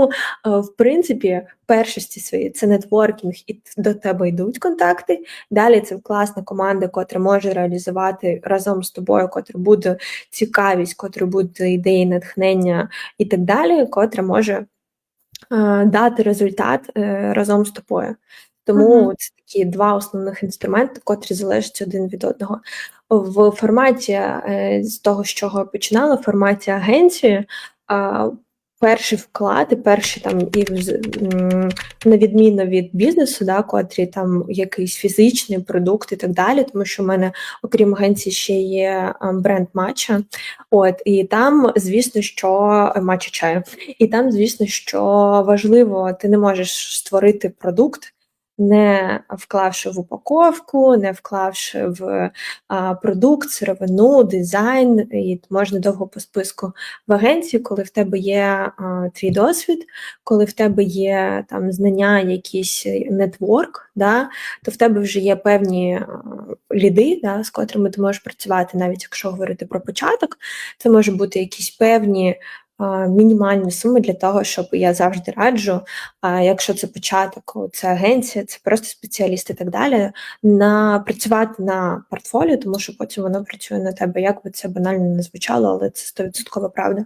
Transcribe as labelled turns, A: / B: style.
A: Тому, е, в принципі, першості свої це нетворкінг, і до тебе йдуть контакти. Далі це класна команда, котра може реалізувати разом з тобою, котра буде цікавість, котра буде ідеї, натхнення і так далі, котра може е, дати результат е, разом з тобою. Тому
B: Мгм.
A: це такі два основних інструменти, котрі залежать один від одного. В форматі з того, з чого я починала, в форматі агенції. А, Перший вклад і перші там і на відміну від бізнесу, да, котрі там якийсь фізичний продукт і так далі, тому що в мене, окрім агенції, ще є бренд матча. От і там, звісно, що матча чаю. І там, звісно, що важливо, ти не можеш створити продукт, не вклавши в упаковку, не вклавши в продукт, сировину, дизайн, і можна довго по списку в агенції, коли в тебе є твій досвід, коли в тебе є там знання, якийсь нетворк, да, то в тебе вже є певні ліди, да, з котрими ти можеш працювати, навіть якщо говорити про початок, це може бути якісь певні. Мінімальні суми для того, щоб я завжди раджу, якщо це початок, це агенція, це просто спеціаліст і так далі, на працювати на портфоліо, тому що потім воно працює на тебе. Як би це банально не звучало, але це 100% правда.